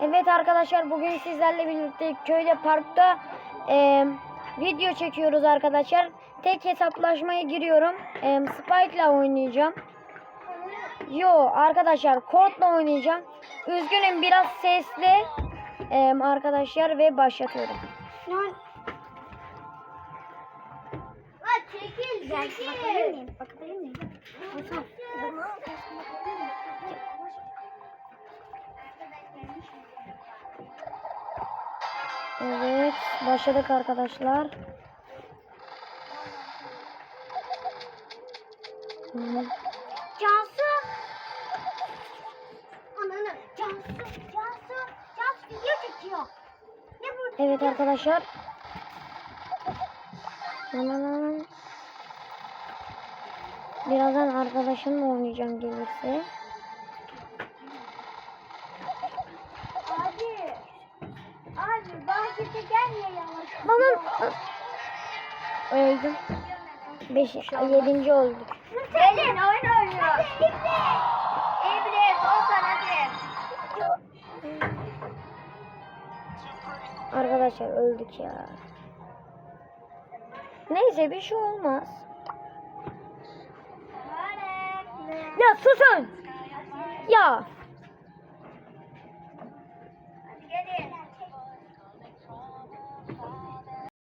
Evet arkadaşlar bugün sizlerle birlikte köyde parkta e, video çekiyoruz arkadaşlar. Tek hesaplaşmaya giriyorum. E, Spike ile oynayacağım. Yo arkadaşlar Cold'la oynayacağım. Üzgünüm biraz sesli e, arkadaşlar ve başlatıyorum. Çekil çekil. Bakabilir miyim? Evet başladık arkadaşlar. Cansu. Ananı Cansu Cansu Cansu video çekiyor. Ne bu? Evet arkadaşlar. Birazdan arkadaşımla oynayacağım gelirse. Aman. Öldüm. Beş, yedinci olduk. Gelin oyun oynuyor. İblis olsan hadi. Arkadaşlar öldük ya. Neyse bir şey olmaz. Ya susun. Ya